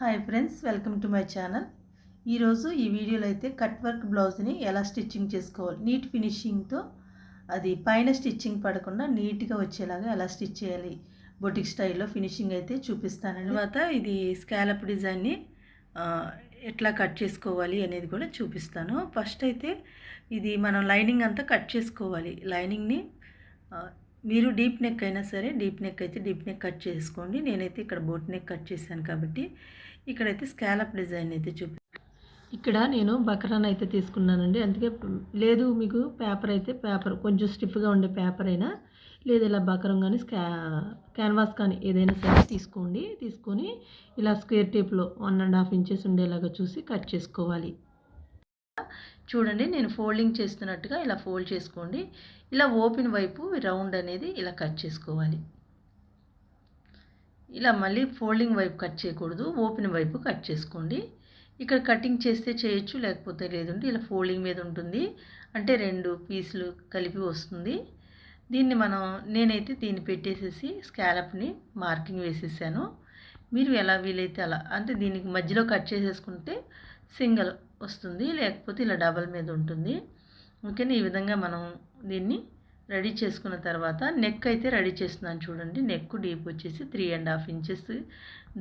Hi friends welcome to my channel. ఈరోజు ఈ వీడియోలో అయితే కట్ వర్క్ బ్లౌజ్ని ఎలా స్టిచ్చింగ్ చేసుకోవాలి నీట్ ఫినిషింగ్తో అది పైన స్టిచ్చింగ్ పడకుండా నీట్గా వచ్చేలాగా ఎలా స్టిచ్ చేయాలి బొటిక్ స్టైల్లో ఫినిషింగ్ అయితే చూపిస్తాను తర్వాత ఇది స్కాలప్ డిజైన్ని ఎట్లా కట్ చేసుకోవాలి అనేది కూడా చూపిస్తాను. ఫస్ట్ అయితే ఇది మనం లైనింగ్ అంతా కట్ చేసుకోవాలి. లైనింగ్ని మీరు డీప్ నెక్ అయినా సరే డీప్ నెక్ అయితే డీప్ నెక్ కట్ చేసుకోండి. నేనైతే ఇక్కడ బోట్ నెక్ కట్ చేశాను కాబట్టి ఇక్కడైతే స్కాలప్ డిజైన్ అయితే చూపి ఇక్కడ నేను బకరాన్ అయితే తీసుకున్నానండి. అందుకే లేదు మీకు పేపర్ అయితే పేపర్ కొంచెం స్టిఫ్గా ఉండే పేపర్ అయినా లేదు ఇలా బకరం కానీ స్కా క్యాన్వాస్ కానీ ఏదైనా సరే తీసుకోండి. తీసుకొని ఇలా స్క్వేర్ టేప్లో వన్ అండ్ హాఫ్ ఇంచెస్ ఉండేలాగా చూసి కట్ చేసుకోవాలి. చూడండి నేను ఫోల్డింగ్ చేస్తున్నట్టుగా ఇలా ఫోల్డ్ చేసుకోండి. ఇలా ఓపెన్ వైపు రౌండ్ అనేది ఇలా కట్ చేసుకోవాలి. ఇలా మళ్ళీ ఫోల్డింగ్ వైపు కట్ చేయకూడదు ఓపెన్ వైపు కట్ చేసుకోండి. ఇక్కడ కటింగ్ చేస్తే చేయొచ్చు లేకపోతే లేదంటే ఇలా ఫోల్డింగ్ మీద ఉంటుంది. అంటే రెండు పీసులు కలిపి వస్తుంది. దీన్ని మనం నేనైతే దీన్ని పెట్టేసేసి స్కాలప్ని మార్కింగ్ వేసేసాను. మీరు ఎలా వీలైతే అలా అంటే దీనికి మధ్యలో కట్ చేసేసుకుంటే సింగల్ వస్తుంది లేకపోతే ఇలా డబల్ మీద ఉంటుంది. ఓకేనా? ఈ విధంగా మనం దీన్ని రెడీ చేసుకున్న తర్వాత నెక్ అయితే రెడీ చేస్తున్నాను చూడండి. నెక్ డీప్ వచ్చేసి త్రీ అండ్ హాఫ్ ఇంచెస్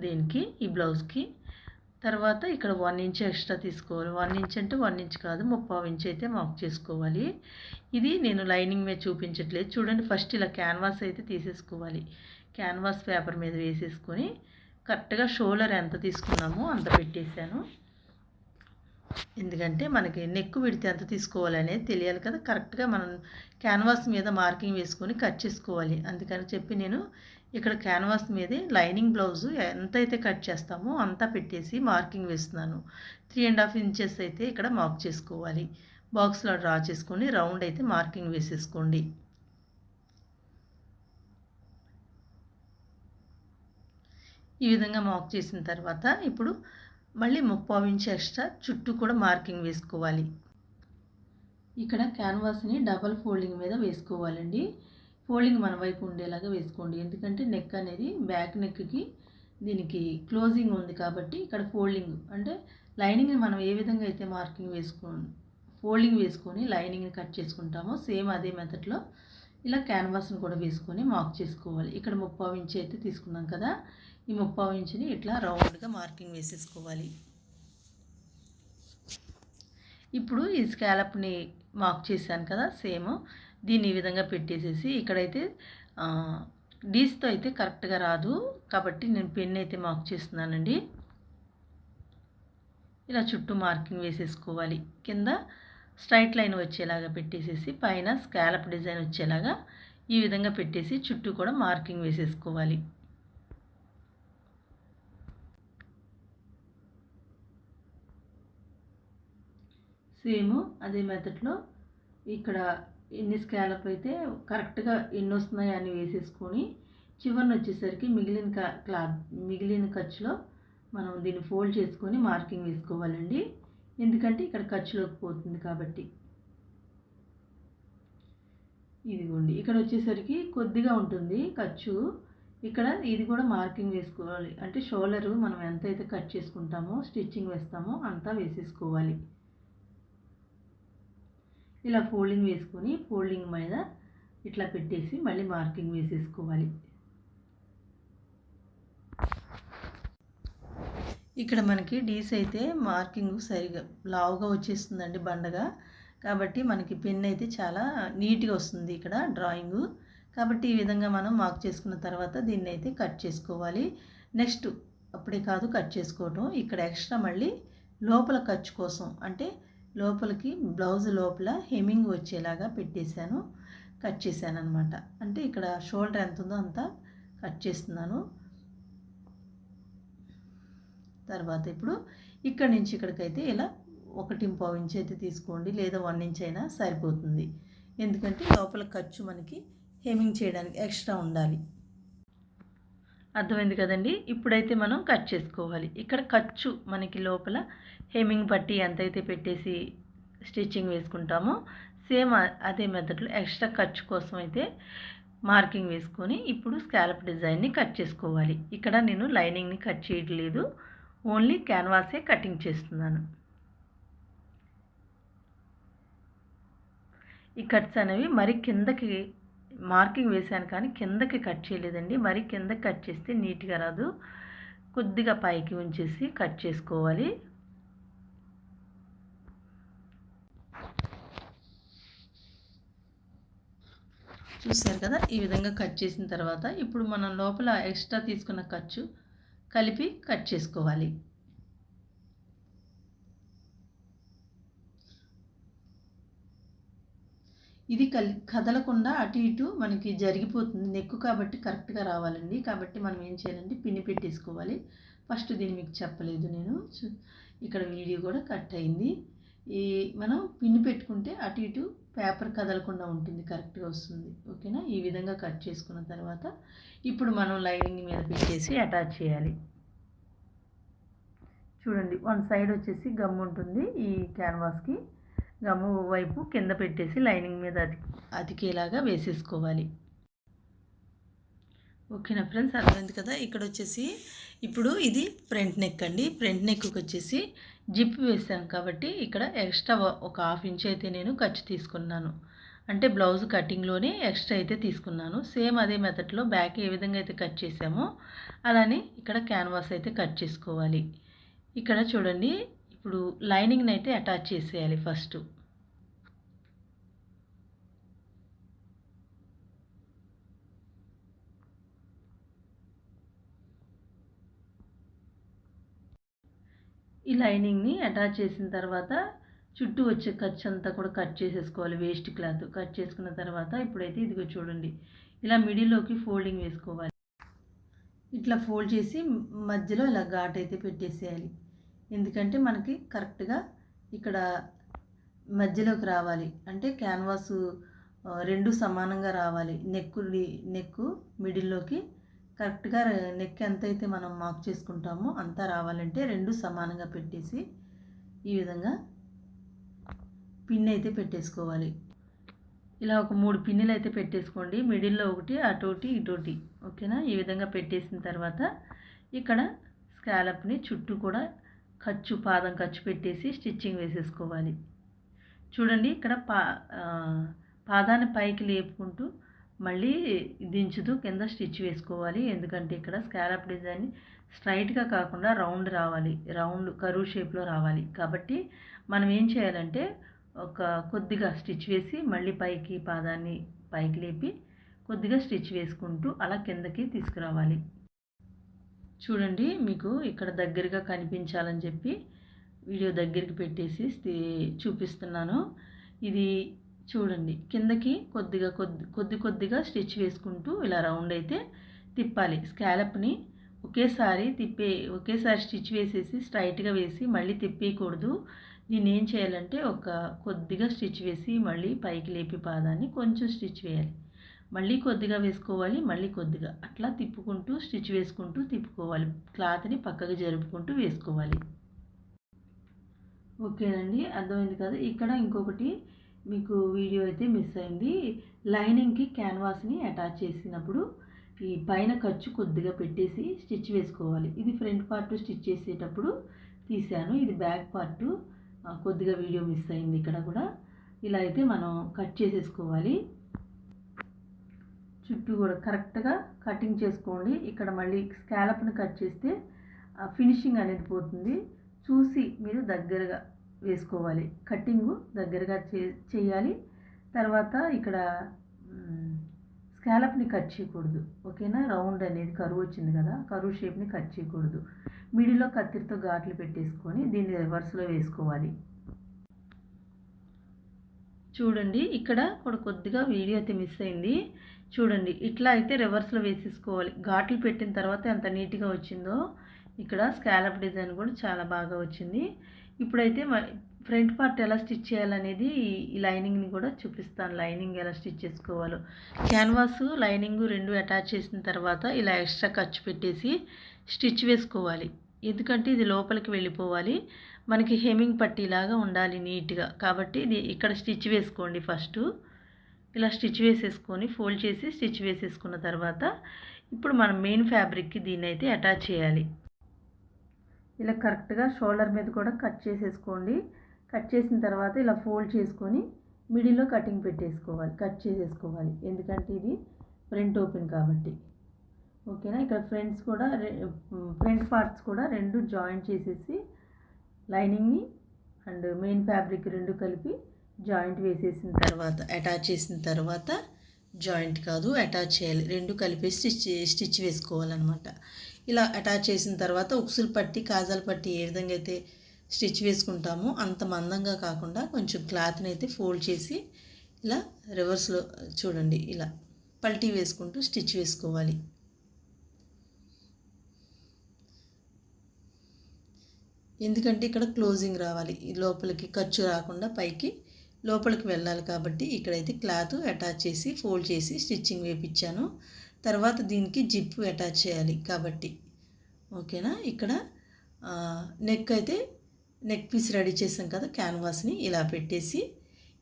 దీనికి ఈ బ్లౌజ్కి తర్వాత ఇక్కడ వన్ ఇంచ్ ఎక్స్ట్రా తీసుకోవాలి. వన్ ఇంచ్ అంటే వన్ ఇంచ్ కాదు ముప్పావు ఇంచ్ అయితే మార్క్ చేసుకోవాలి. ఇది నేను లైనింగ్ మీద చూపించట్లేదు. చూడండి ఫస్ట్ ఇలా క్యాన్వాస్ అయితే తీసేసుకోవాలి. క్యాన్వాస్ పేపర్ మీద వేసేసుకొని కరెక్ట్గా షోల్డర్ ఎంత తీసుకున్నామో అంత పెట్టేశాను. ఎందుకంటే మనకి నెక్ విడితే ఎంత తీసుకోవాలనేది తెలియాలి కదా. కరెక్ట్గా మనం క్యాన్వాస్ మీద మార్కింగ్ వేసుకొని కట్ చేసుకోవాలి. అందుకని చెప్పి నేను ఇక్కడ క్యాన్వాస్ మీదే లైనింగ్ బ్లౌజు ఎంత అయితే కట్ చేస్తామో అంతా పెట్టేసి మార్కింగ్ వేస్తున్నాను. త్రీ అండ్ హాఫ్ ఇంచెస్ అయితే ఇక్కడ మార్క్ చేసుకోవాలి. బాక్స్లో డ్రా చేసుకొని రౌండ్ అయితే మార్కింగ్ వేసేసుకోండి. ఈ విధంగా మార్క్ చేసిన తర్వాత ఇప్పుడు మళ్ళీ ముప్పావు ఇంచు ఎక్స్ట్రా చుట్టూ కూడా మార్కింగ్ వేసుకోవాలి. ఇక్కడ క్యాన్వాస్ని డబల్ ఫోల్డింగ్ మీద వేసుకోవాలండి. ఫోల్డింగ్ మన వైపు ఉండేలాగా వేసుకోండి. ఎందుకంటే నెక్ అనేది బ్యాక్ నెక్కి దీనికి క్లోజింగ్ ఉంది కాబట్టి ఇక్కడ ఫోల్డింగ్ అంటే లైనింగ్ని మనం ఏ విధంగా అయితే మార్కింగ్ వేసుకో ఫోల్డింగ్ వేసుకొని లైనింగ్ని కట్ చేసుకుంటామో సేమ్ అదే మెథడ్లో ఇలా క్యాన్వాస్ని కూడా వేసుకొని మార్క్ చేసుకోవాలి. ఇక్కడ ముప్పావు ఇంచు అయితే తీసుకున్నాం కదా. ఈ ముప్పావు ఇంచుని ఇట్లా రౌండ్గా మార్కింగ్ వేసేసుకోవాలి. ఇప్పుడు ఈ స్కాలప్ని మార్క్ చేశాను కదా సేమ్. దీన్ని ఈ విధంగా పెట్టేసేసి ఇక్కడైతే డీస్తో అయితే కరెక్ట్గా రాదు. కాబట్టి నేను పెన్ అయితే మార్క్ చేస్తున్నానండి. ఇలా చుట్టూ మార్కింగ్ వేసేసుకోవాలి. కింద స్ట్రైట్ లైన్ వచ్చేలాగా పెట్టేసేసి పైన స్కాలప్ డిజైన్ వచ్చేలాగా ఈ విధంగా పెట్టేసి చుట్టూ కూడా మార్కింగ్ వేసేసుకోవాలి. సేమ్ అదే మెథడ్లో ఇక్కడ ఎన్ని స్కాలప్ అయితే కరెక్ట్గా ఎన్ని వస్తున్నాయి అని వేసేసుకొని చివరిని వచ్చేసరికి మిగిలిన క్లా క్లాత్ మిగిలిన ఖర్చులో మనం దీన్ని ఫోల్డ్ చేసుకొని మార్కింగ్ వేసుకోవాలండి. ఎందుకంటే ఇక్కడ ఖర్చులోకి పోతుంది కాబట్టి. ఇదిగోండి ఇక్కడ వచ్చేసరికి కొద్దిగా ఉంటుంది ఖర్చు. ఇక్కడ ఇది కూడా మార్కింగ్ వేసుకోవాలి. అంటే షోల్డర్ మనం ఎంత అయితే కట్ చేసుకుంటామో స్టిచ్చింగ్ వేస్తామో అంతా వేసేసుకోవాలి. ఇలా ఫోల్డింగ్ వేసుకొని ఫోల్డింగ్ మీద ఇట్లా పెట్టేసి మళ్ళీ మార్కింగ్ వేసేసుకోవాలి. ఇక్కడ మనకి డీస్ అయితే మార్కింగ్ సరిగా లావుగా వచ్చేస్తుందండి బండగా. కాబట్టి మనకి పెన్ అయితే చాలా నీట్గా వస్తుంది ఇక్కడ డ్రాయింగ్. కాబట్టి ఈ విధంగా మనం మార్క్ చేసుకున్న తర్వాత దీన్ని అయితే కట్ చేసుకోవాలి. నెక్స్ట్ అప్పుడే కాదు కట్ చేసుకోవటం. ఇక్కడ ఎక్స్ట్రా మళ్ళీ లోపల ఖర్చు కోసం అంటే లోపలికి బ్లౌజ్ లోపల హెమ్మింగ్ వచ్చేలాగా పెట్టేశాను కట్ చేశాను అనమాట అంటే ఇక్కడ షోల్డర్ ఎంత ఉందో అంతా కట్ చేస్తున్నాను. తర్వాత ఇప్పుడు ఇక్కడ నుంచి ఇక్కడికైతే ఇలా ఒకటి పావు ఇంచ్ అయితే తీసుకోండి లేదా వన్ ఇంచ్ అయినా సరిపోతుంది. ఎందుకంటే లోపల ఖర్చు మనకి హెమింగ్ చేయడానికి ఎక్స్ట్రా ఉండాలి. అర్థమైంది కదండి? ఇప్పుడైతే మనం కట్ చేసుకోవాలి. ఇక్కడ ఖర్చు మనకి లోపల హెమ్మింగ్ పట్టి ఎంతైతే పెట్టేసి స్టిచ్చింగ్ వేసుకుంటామో సేమ్ అదే మెథడ్లో ఎక్స్ట్రా ఖర్చు కోసం అయితే మార్కింగ్ వేసుకొని ఇప్పుడు స్కాలప్ డిజైన్ని కట్ చేసుకోవాలి. ఇక్కడ నేను లైనింగ్ని కట్ చేయట్లేదు. ఓన్లీ క్యాన్వాసే కటింగ్ చేస్తున్నాను. ఈ కట్స్ అనేవి మరి కిందకి మార్కింగ్ వేశాను కానీ కిందకి కట్ చేయలేదండి. మరి కిందకి కట్ చేస్తే నీట్గా రాదు. కొద్దిగా పైకి ఉంచేసి కట్ చేసుకోవాలి. చూసారు కదా? ఈ విధంగా కట్ చేసిన తర్వాత ఇప్పుడు మనం లోపల ఎక్స్ట్రా తీసుకున్న ఖర్చు కలిపి కట్ చేసుకోవాలి. ఇది కలి కదలకుండా అటు ఇటు మనకి జరిగిపోతుంది. నెక్కు కాబట్టి కరెక్ట్గా రావాలండి. కాబట్టి మనం ఏం చేయాలంటే పిన్ని పెట్టేసుకోవాలి. ఫస్ట్ దీన్ని మీకు చెప్పలేదు నేను. ఇక్కడ వీడియో కూడా కట్ అయింది. ఈ మనం పిన్ని పెట్టుకుంటే అటు ఇటు పేపర్ కదలకుండా ఉంటుంది. కరెక్ట్గా వస్తుంది. ఓకేనా? ఈ విధంగా కట్ చేసుకున్న తర్వాత ఇప్పుడు మనం లైనింగ్ మీద పెట్టేసి అటాచ్ చేయాలి. చూడండి. వన్ సైడ్ వచ్చేసి గమ్ ఉంటుంది ఈ క్యాన్వాస్కి. గమ్ము వైపు కింద పెట్టేసి లైనింగ్ మీద అతి అతికేలాగా వేసేసుకోవాలి. ఓకేనా ఫ్రెండ్స్? అర్థమైంది కదా? ఇక్కడ వచ్చేసి ఇప్పుడు ఇది ఫ్రంట్ నెక్ అండి. ఫ్రంట్ నెక్కి వచ్చేసి జిప్ వేసాను కాబట్టి ఇక్కడ ఎక్స్ట్రా ఒక హాఫ్ ఇంచ్ అయితే నేను ఖర్చు తీసుకున్నాను. అంటే బ్లౌజ్ కటింగ్లోనే ఎక్స్ట్రా అయితే తీసుకున్నాను. సేమ్ అదే మెథడ్లో బ్యాక్ ఏ విధంగా అయితే కట్ చేసామో అలానే ఇక్కడ క్యాన్వాస్ అయితే కట్ చేసుకోవాలి. ఇక్కడ చూడండి ఇప్పుడు లైనింగ్ని అయితే అటాచ్ చేసేయాలి ఫస్ట్. ఈ లైనింగ్ని అటాచ్ చేసిన తర్వాత చుట్టూ వచ్చే ఖర్చు అంతా కూడా కట్ చేసేసుకోవాలి వేస్ట్ క్లాత్ కట్ చేసుకున్న తర్వాత. ఇప్పుడైతే ఇదిగో చూడండి ఇలా మిడిల్లోకి ఫోల్డింగ్ వేసుకోవాలి. ఇట్లా ఫోల్డ్ చేసి మధ్యలో ఇలా ఘాట్ అయితే పెట్టేసేయాలి. ఎందుకంటే మనకి కరెక్ట్గా ఇక్కడ మధ్యలోకి రావాలి. అంటే క్యాన్వాస్ రెండు సమానంగా రావాలి. నెక్కు నెక్కు మిడిల్లోకి కరెక్ట్గా నెక్ ఎంత అయితే మనం మార్క్ చేసుకుంటామో అంతా రావాలంటే రెండు సమానంగా పెట్టేసి ఈ విధంగా పిన్ అయితే పెట్టేసుకోవాలి. ఇలా ఒక మూడు పిన్నులు అయితే పెట్టేసుకోండి. మిడిల్లో ఒకటి అటోటి ఇటోటి. ఓకేనా? ఈ విధంగా పెట్టేసిన తర్వాత ఇక్కడ స్కాలప్ని చుట్టూ కూడా ఖర్చు పాదం ఖర్చు పెట్టేసి స్టిచ్చింగ్ వేసేసుకోవాలి. చూడండి ఇక్కడ పా పాదాన్ని పైకి లేపుకుంటూ మళ్ళీ దించుతూ కింద స్టిచ్ వేసుకోవాలి. ఎందుకంటే ఇక్కడ స్కాలప్ డిజైన్ స్ట్రైట్గా కాకుండా రౌండ్ రావాలి. రౌండ్ కరువు షేప్లో రావాలి. కాబట్టి మనం ఏం చేయాలంటే ఒక కొద్దిగా స్టిచ్ వేసి మళ్ళీ పైకి పాదాన్ని పైకి లేపి కొద్దిగా స్టిచ్ వేసుకుంటూ అలా కిందకి తీసుకురావాలి. చూడండి మీకు ఇక్కడ దగ్గరగా కనిపించాలని చెప్పి వీడియో దగ్గరికి పెట్టేసి చూపిస్తున్నాను. ఇది చూడండి కిందకి కొద్దిగా కొద్ది కొద్ది కొద్దిగా స్టిచ్ వేసుకుంటూ ఇలా రౌండ్ అయితే తిప్పాలి. స్కాలప్ని ఒకేసారి తిప్పే ఒకేసారి స్టిచ్ వేసేసి స్ట్రైట్గా వేసి మళ్ళీ తిప్పేయకూడదు. దీన్ని ఏం చేయాలంటే ఒక కొద్దిగా స్టిచ్ వేసి మళ్ళీ పైకి లేపి పాదాన్ని కొంచెం స్టిచ్ వేయాలి. మళ్ళీ కొద్దిగా వేసుకోవాలి మళ్ళీ కొద్దిగా. అట్లా తిప్పుకుంటూ స్టిచ్ వేసుకుంటూ తిప్పుకోవాలి. క్లాత్ని పక్కకు జరుపుకుంటూ వేసుకోవాలి. ఓకేనండి అర్థమైంది కదా? ఇక్కడ ఇంకొకటి మీకు వీడియో అయితే మిస్ అయింది. లైనింగ్కి క్యాన్వాస్ని అటాచ్ చేసినప్పుడు ఈ పైన ఖర్చు కొద్దిగా పెట్టేసి స్టిచ్ వేసుకోవాలి. ఇది ఫ్రంట్ పార్ట్ స్టిచ్ చేసేటప్పుడు తీసాను ఇది బ్యాక్ పార్ట్ కొద్దిగా వీడియో మిస్ అయింది ఇక్కడ కూడా. ఇలా అయితే మనం కట్ చేసేసుకోవాలి. చుట్టూ కూడా కరెక్ట్గా కటింగ్ చేసుకోండి. ఇక్కడ మళ్ళీ స్కాలప్ని కట్ చేస్తే ఫినిషింగ్ అనేది పోతుంది. చూసి మీరు దగ్గరగా వేసుకోవాలి. కట్టింగు దగ్గరగా చే చేయాలి. తర్వాత ఇక్కడ స్కాలప్ని కట్ చేయకూడదు. ఓకేనా? రౌండ్ అనేది కరువు వచ్చింది కదా? కరువు షేప్ని కట్ చేయకూడదు. మిడిల్లో కత్తిరితో ఘాట్లు పెట్టేసుకొని దీన్ని రివర్స్లో వేసుకోవాలి. చూడండి ఇక్కడ కూడా కొద్దిగా వీడియో అయితే మిస్ అయింది. చూడండి ఇట్లా అయితే రివర్స్లో వేసేసుకోవాలి. ఘాట్లు పెట్టిన తర్వాత ఎంత నీట్గా వచ్చిందో ఇక్కడ స్కాలప్ డిజైన్ కూడా చాలా బాగా వచ్చింది. ఇప్పుడైతే ఫ్రంట్ పార్ట్ ఎలా స్టిచ్ చేయాలనేది ఈ లైనింగ్ని కూడా చూపిస్తాను. లైనింగ్ ఎలా స్టిచ్ చేసుకోవాలో. క్యాన్వాస్ లైనింగ్ రెండు అటాచ్ చేసిన తర్వాత ఇలా ఎక్స్ట్రా ఖర్చు పెట్టేసి స్టిచ్ వేసుకోవాలి. ఎందుకంటే ఇది లోపలికి వెళ్ళిపోవాలి. మనకి హెమింగ్ పట్టీలాగా ఉండాలి నీట్గా. కాబట్టి ఇది ఇక్కడ స్టిచ్ వేసుకోండి ఫస్ట్. ఇలా స్టిచ్ వేసేసుకొని ఫోల్డ్ చేసి స్టిచ్ వేసేసుకున్న తర్వాత ఇప్పుడు మనం మెయిన్ ఫ్యాబ్రిక్కి దీన్ని అయితే అటాచ్ చేయాలి. ఇలా కరెక్ట్గా షోల్డర్ మీద కూడా కట్ చేసేసుకోండి. కట్ చేసిన తర్వాత ఇలా ఫోల్డ్ చేసుకొని మిడిల్లో కటింగ్ పెట్టేసుకోవాలి. కట్ చేసేసుకోవాలి. ఎందుకంటే ఇది ఫ్రంట్ ఓపెన్ కాబట్టి. ఓకేనా? ఇక్కడ ఫ్రంట్స్ కూడా ఫ్రంట్ పార్ట్స్ కూడా రెండు జాయింట్ చేసేసి లైనింగ్ని అండ్ మెయిన్ ఫ్యాబ్రిక్ రెండు కలిపి జాయింట్ వేసేసిన తర్వాత అటాచ్ చేసిన తర్వాత జాయింట్ కాదు అటాచ్ చేయాలి. రెండు కలిపి స్టిచ్ స్టిచ్ వేసుకోవాలన్నమాట. ఇలా అటాచ్ చేసిన తర్వాత ఉక్సులు పట్టి కాజాలు పట్టి ఏ విధంగా అయితే స్టిచ్ వేసుకుంటామో అంత మందంగా కాకుండా కొంచెం క్లాత్ని అయితే ఫోల్డ్ చేసి ఇలా రివర్స్లో చూడండి ఇలా పల్టీ వేసుకుంటూ స్టిచ్ వేసుకోవాలి. ఎందుకంటే ఇక్కడ క్లోజింగ్ రావాలి. లోపలికి ఖర్చు రాకుండా పైకి లోపలికి వెళ్ళాలి కాబట్టి ఇక్కడైతే క్లాత్ అటాచ్ చేసి ఫోల్డ్ చేసి స్టిచ్చింగ్ వేపించాను తర్వాత దీనికి జిప్ అటాచ్ చేయాలి కాబట్టి. ఓకేనా? ఇక్కడ నెక్ అయితే నెక్ పీస్ రెడీ చేసాం కదా క్యాన్వాస్ని ఇలా పెట్టేసి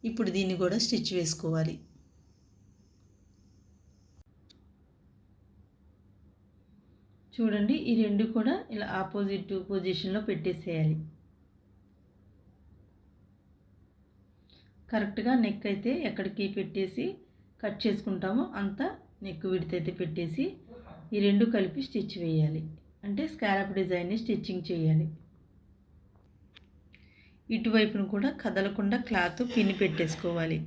ఇప్పుడు దీన్ని కూడా స్టిచ్ వేసుకోవాలి. చూడండి ఈ రెండు కూడా ఇలా ఆపోజిట్ పొజిషన్లో పెట్టేసేయాలి. కరెక్ట్గా నెక్ అయితే ఎక్కడికి పెట్టేసి కట్ చేసుకుంటామో అంత నెక్ విడితైతే పెట్టేసి ఈ రెండు కలిపి స్టిచ్ వేయాలి. అంటే స్కాలప్ డిజైన్ని స్టిచ్చింగ్ చేయాలి. ఇటువైపును కూడా కదలకుండా క్లాత్ పిన్ని పెట్టేసుకోవాలి.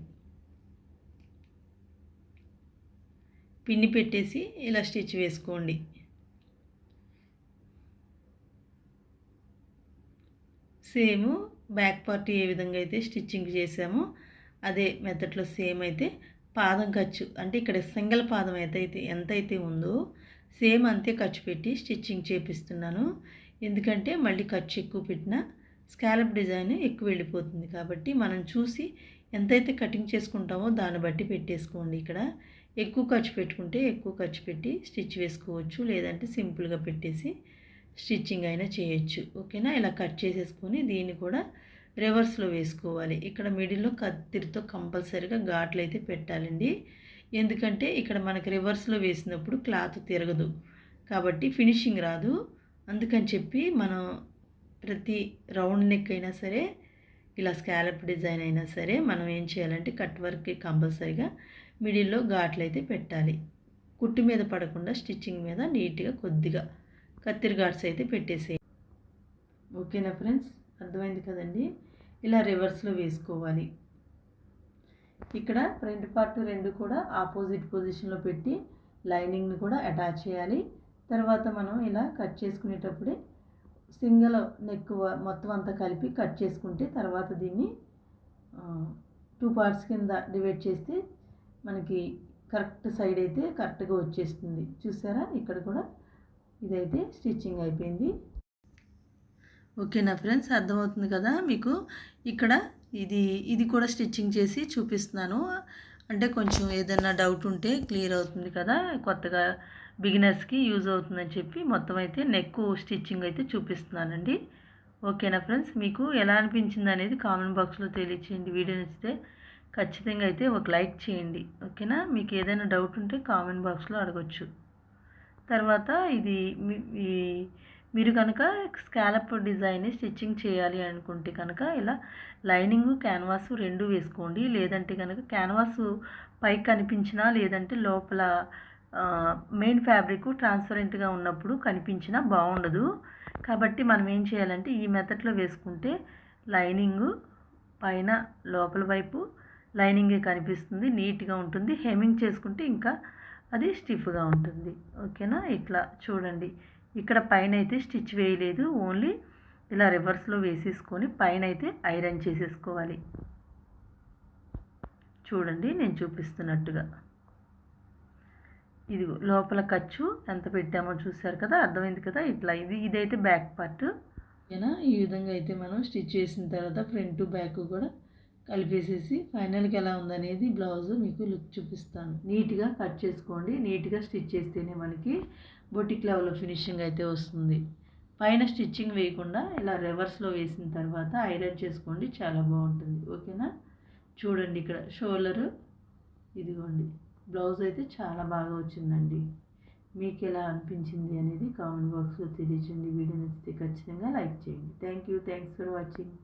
పిన్ని పెట్టేసి ఇలా స్టిచ్ వేసుకోండి. సేమ్ బ్యాక్ పార్ట్ ఏ విధంగా అయితే స్టిచ్చింగ్ చేసామో అదే మెథడ్లో సేమ్ అయితే పాదం ఖర్చు అంటే ఇక్కడ సింగిల్ పాదం అయితే ఎంతైతే ఉందో సేమ్ అంతే ఖర్చు పెట్టి స్టిచ్చింగ్ చేపిస్తున్నాను. ఎందుకంటే మళ్ళీ ఖర్చు ఎక్కువ పెట్టినా స్కాలప్ డిజైన్ ఎక్కువ వెళ్ళిపోతుంది కాబట్టి మనం చూసి ఎంతైతే కటింగ్ చేసుకుంటామో దాన్ని బట్టి పెట్టేసుకోండి ఇక్కడ. ఎక్కువ ఖర్చు పెట్టుకుంటే ఎక్కువ ఖర్చు పెట్టి స్టిచ్ వేసుకోవచ్చు లేదంటే సింపుల్గా పెట్టేసి స్టిచ్చింగ్ అయినా చేయొచ్చు. ఓకేనా? ఇలా కట్ చేసేసుకొని దీన్ని కూడా రివర్స్లో వేసుకోవాలి. ఇక్కడ మిడిల్లో కత్తిరితో కంపల్సరీగా ఘాట్లు అయితే పెట్టాలండి. ఎందుకంటే ఇక్కడ మనకి రివర్స్లో వేసినప్పుడు క్లాత్ తిరగదు. కాబట్టి ఫినిషింగ్ రాదు. అందుకని చెప్పి మనం ప్రతి రౌండ్ నెక్ అయినా సరే ఇలా స్కాలప్ డిజైన్ అయినా సరే మనం ఏం చేయాలంటే కట్ వర్క్కి కంపల్సరీగా మిడిల్లో ఘాట్లు అయితే పెట్టాలి. కుట్టు మీద పడకుండా స్టిచ్చింగ్ మీద నీట్గా కొద్దిగా కత్తిరి గాడ్స్ అయితే పెట్టేసేయి. ఓకేనా ఫ్రెండ్స్? అర్థమైంది కదండి? ఇలా రివర్స్లో వేసుకోవాలి. ఇక్కడ ఫ్రంట్ పార్ట్ రెండు కూడా ఆపోజిట్ పొజిషన్లో పెట్టి లైనింగ్ని కూడా అటాచ్ చేయాలి. తర్వాత మనం ఇలా కట్ చేసుకునేటప్పుడే సింగిల్ నెక్ మొత్తం అంతా కలిపి కట్ చేసుకుంటే తర్వాత దీన్ని టూ పార్ట్స్ కింద డివైడ్ చేస్తే మనకి కరెక్ట్ సైడ్ అయితే కరెక్ట్గా వచ్చేస్తుంది. చూసారా? ఇక్కడ కూడా ఇదైతే స్టిచ్చింగ్ అయిపోయింది. ఓకేనా ఫ్రెండ్స్? అర్థమవుతుంది కదా మీకు? ఇక్కడ ఇది ఇది కూడా స్టిచ్చింగ్ చేసి చూపిస్తున్నాను. అంటే కొంచెం ఏదైనా డౌట్ ఉంటే క్లియర్ అవుతుంది కదా? కొత్తగా బిగినర్స్కి యూజ్ అవుతుందని చెప్పి మొత్తం అయితే నెక్ స్టిచ్చింగ్ అయితే చూపిస్తున్నానండి. ఓకేనా ఫ్రెండ్స్? మీకు ఎలా అనిపించింది అనేది కామెంట్ బాక్స్లో తెలియచేయండి. వీడియో నచ్చితే ఖచ్చితంగా అయితే ఒక లైక్ చేయండి. ఓకేనా? మీకు ఏదైనా డౌట్ ఉంటే కామెంట్ బాక్స్లో అడగచ్చు. తర్వాత ఇది మీరు కనుక స్కాలప్ డిజైన్ని స్టిచ్చింగ్ చేయాలి అనుకుంటే కనుక ఇలా లైనింగ్ క్యాన్వాస్ రెండు వేసుకోండి. లేదంటే కనుక క్యాన్వాస్ పైకి కనిపించినా లేదంటే లోపల మెయిన్ ఫ్యాబ్రిక్ ట్రాన్స్పరెంట్గా ఉన్నప్పుడు కనిపించినా బాగుండదు. కాబట్టి మనం ఏం చేయాలంటే ఈ మెథడ్లో వేసుకుంటే లైనింగ్ పైన లోపల వైపు లైనింగే కనిపిస్తుంది నీట్గా ఉంటుంది. హెమింగ్ చేసుకుంటే ఇంకా అది స్టిఫ్గా ఉంటుంది. ఓకేనా? ఇట్లా చూడండి. ఇక్కడ పైన అయితే స్టిచ్ వేయలేదు. ఓన్లీ ఇలా రివర్స్లో వేసేసుకొని పైన అయితే ఐరన్ చేసేసుకోవాలి. చూడండి నేను చూపిస్తున్నట్టుగా. ఇది లోపల ఖర్చు ఎంత పెట్టామో చూసారు కదా? అర్థమైంది కదా? ఇట్లా ఇది ఇదైతే బ్యాక్ పార్ట్. ఓకేనా? ఈ విధంగా అయితే మనం స్టిచ్ చేసిన తర్వాత ఫ్రంట్ బ్యాక్ కూడా కలిపేసేసి ఫైనల్కి ఎలా ఉందనేది బ్లౌజ్ మీకు లుక్ చూపిస్తాను. నీట్గా కట్ చేసుకోండి. నీట్గా స్టిచ్ చేస్తేనే మనకి బొటిక్ లెవెల్లో ఫినిషింగ్ అయితే వస్తుంది. పైన స్టిచ్చింగ్ వేయకుండా ఇలా రివర్స్లో వేసిన తర్వాత ఐరన్ చేసుకోండి. చాలా బాగుంటుంది. ఓకేనా? చూడండి ఇక్కడ షోల్డరు. ఇదిగోండి. బ్లౌజ్ అయితే చాలా బాగా వచ్చిందండి. మీకు ఎలా అనిపించింది అనేది కామెంట్ బాక్స్లో తెలియజేయండి. వీడియో నచ్చితే ఖచ్చితంగా లైక్ చేయండి. Thank you. Thanks for watching.